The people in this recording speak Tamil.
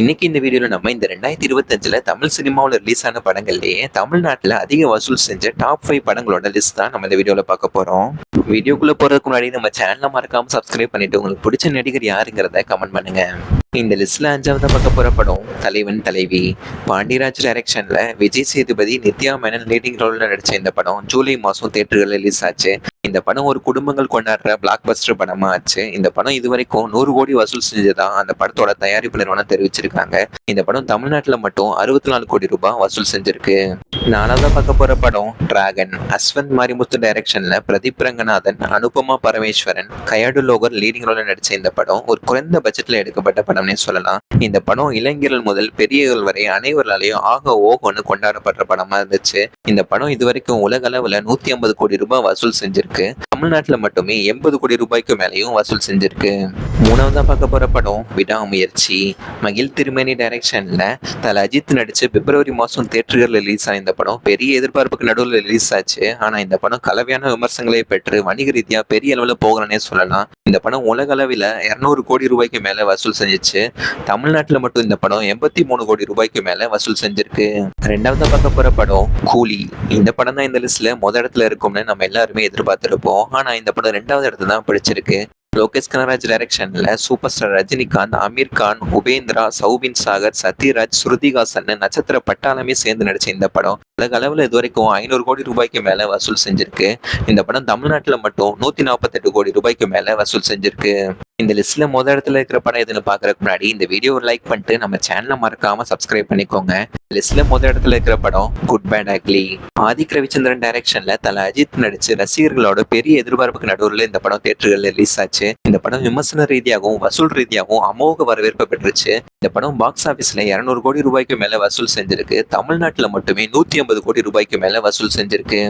இன்னைக்கு இந்த வீடியோவில் நம்ம இந்த ரெண்டாயிரத்தி இருபத்தஞ்சில் தமிழ் சினிமாவில் ரிலீஸ் ஆன படங்கள்லேயே தமிழ்நாட்டில் அதிக வசூல் செஞ்ச டாப் ஃபைவ் படங்களோட லிஸ்ட் தான் நம்ம இந்த வீடியோவில் பார்க்க போகிறோம் வீடியோக்குள்ளே போகிறதுக்கு முன்னாடி நம்ம சேனலை மறக்காமல் சப்ஸ்கிரைப் பண்ணிட்டு உங்களுக்கு பிடிச்ச நடிகர் யாருங்கிறத கமெண்ட் பண்ணுங்க. இந்த லிஸ்ட்ல அஞ்சாவது பார்க்க போகிற படம் தலைவன் தலைவி. பாண்டியராஜ் டைரக்ஷனில் விஜய் சேதுபதி நித்யா மேனன் லீடிங் ரோலில் நடித்த இந்த படம் ஜூலை மாதம் தேட்டர்கள் ரிலீஸ் ஆச்சு. இந்த படம் ஒரு குடும்பங்கள் கொண்டாடுற பிளாக் பஸ்டர் படமா ஆச்சு இந்த படம் இதுவரைக்கும் நூறு கோடி வசூல் செஞ்சதா? அந்த படத்தோட தயாரிப்பு நிறுவனம் தெரிவிச்சிருக்காங்க. இந்த படம் தமிழ்நாட்டில் மட்டும் அறுபத்தி நாலு கோடி ரூபாய் வசூல் செஞ்சிருக்கு. நாலாவதா பார்க்க போற படம் டிராகன் அஸ்வந்த் மாரிமுத்து டைரக்ஷன்ல பிரதீப் ரங்கநாதன் அனுபமா பரமேஸ்வரன் கயாடு லோகர் லீடிங் ரோல நடிச்ச இந்த படம் ஒரு குறைந்த பட்ஜெட்ல எடுக்கப்பட்ட படம்னே சொல்லலாம். இந்த படம் இளைஞர்கள் முதல் பெரியவர்கள் வரை அனைவராலையும் ஆக ஓகோன்னு கொண்டாடப்படுற படமா இருந்துச்சு. இந்த படம் இதுவரைக்கும் உலக அளவுல நூத்தி ஐம்பது கோடி ரூபாய் வசூல் செஞ்சிருக்கு. ¿eh? தமிழ்நாட்டில் மட்டுமே எண்பது கோடி ரூபாய்க்கு மேலேயும் வசூல் செஞ்சிருக்கு. மூணாவதா பார்க்க போற படம் விடாமுயற்சி. மகிழ் திருமேனி டைரக்ஷன்ல தல அஜித் நடிச்சு பிப்ரவரி மாசம் தேட்டர்களில் ரிலீஸ் ஆன இந்த படம் பெரிய எதிர்பார்ப்புக்கு நடுவில் ரிலீஸ் ஆச்சு. ஆனா இந்த படம் கலவையான விமர்சனங்களை பெற்று வணிக ரீதியா பெரிய அளவில் போகலன்னே சொல்லலாம். இந்த படம் உலக அளவில் இரநூறு கோடி ரூபாய்க்கு மேல வசூல் செஞ்சுச்சு. தமிழ்நாட்டில் மட்டும் இந்த படம் எண்பத்தி மூணு கோடி ரூபாய்க்கு மேல வசூல் செஞ்சிருக்கு. ரெண்டாவது பார்க்க போற படம் கூலி. இந்த படம் தான் இந்த லிஸ்ட்ல முத இடத்துல இருக்கும்னு நம்ம எல்லாருமே எதிர்பார்த்திருப்போம். ஆனா இந்த படம் ரெண்டாவது இடத்துல தான் பிடிச்சிருக்கு. லோகேஷ் கனராஜ் டைரக்ஷனில் சூப்பர் ஸ்டார் ரஜினிகாந்த் அமீர் கான் உபேந்திரா சௌபின் சாகர் சத்யராஜ் ஸ்ருதிகாசன் நட்சத்திர பட்டாளமே சேர்ந்து நடித்த இந்த படம். உலக அளவில் இது வரைக்கும் ஐநூறு கோடி ரூபாய்க்கு மேலே வசூல் செஞ்சிருக்கு. இந்த படம் தமிழ்நாட்டில் மட்டும் நூற்றி நாற்பத்தெட்டு கோடி ரூபாய்க்கு மேலே வசூல் செஞ்சிருக்கு. இந்த லிஸ்ட்ல மொதல் இடத்துல இருக்கிற படம் எதுன்னு பாக்குறதுக்கு முன்னாடி இந்த வீடியோவை லைக் பண்ணிட்டு நம்ம சேனலை மறக்காம சப்ஸ்கிரைப் பண்ணிக்கோங்க. லிஸ்ட்ல முத இடத்துல இருக்கிற படம் good bad ugly Adhik Ravichandran டைரக்ஷன்ல தல அஜித் நடிச்சு ரசிகர்களோட பெரிய எதிர்பார்ப்புக்கு நடுவில் இந்த படம் தேட்டர்கள் ரிலீஸ் ஆச்சு. இந்த படம் விமர்சன ரீதியாகவும் வசூல் ரீதியாகவும் அமோக வரவேற்பு பெற்றுச்சு. இந்த படம் பாக்ஸ் ஆபீஸ்ல இருநூறு கோடி ரூபாய்க்கு மேல வசூல் செஞ்சிருக்கு. தமிழ்நாட்டுல மட்டுமே நூத்தி ஐம்பது கோடி ரூபாய்க்கு மேல வசூல் செஞ்சிருக்கு.